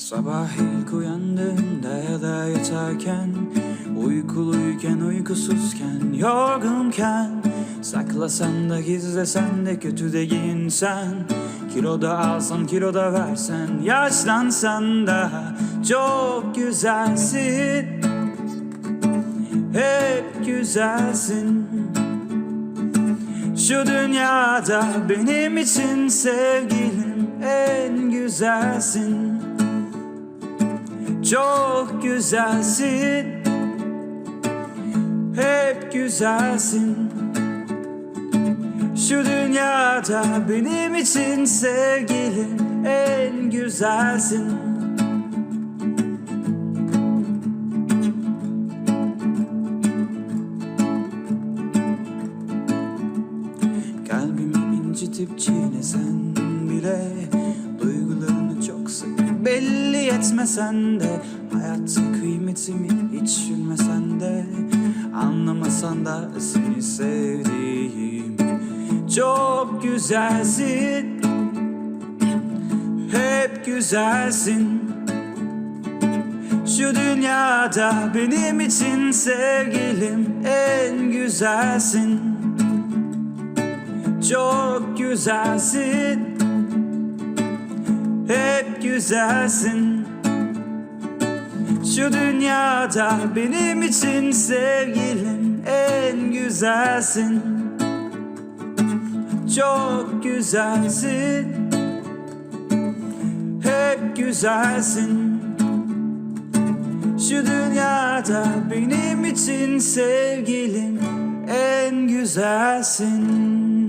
Sabah ilk uyandığında ya da yatarken Uykuluyken uykusuzken yorgunken Saklasan da gizlesen de kötü de giyinsen Kilo da alsan kilo da versen Yaşlansan da çok güzelsin. Hep güzelsin. Şu dünyada benim için sevgilim en güzelsin Çok güzelsin. Hep güzelsin. Şu dünyada benim için sevgilim en güzelsin. Kalbimi incitip çiğnesen bile belli etmesen de Hayatta kıymetimi hiç bilmesen de Anlamasan da seni sevdiğim Çok güzelsin. Hep güzelsin. Şu dünyada benim için sevgilim en güzelsin. Çok güzelsin güzelsin. Şu dünyada benim için sevgilim en güzelsin. Çok güzelsin. Hep güzelsin. Şu dünyada benim için sevgilim en güzelsin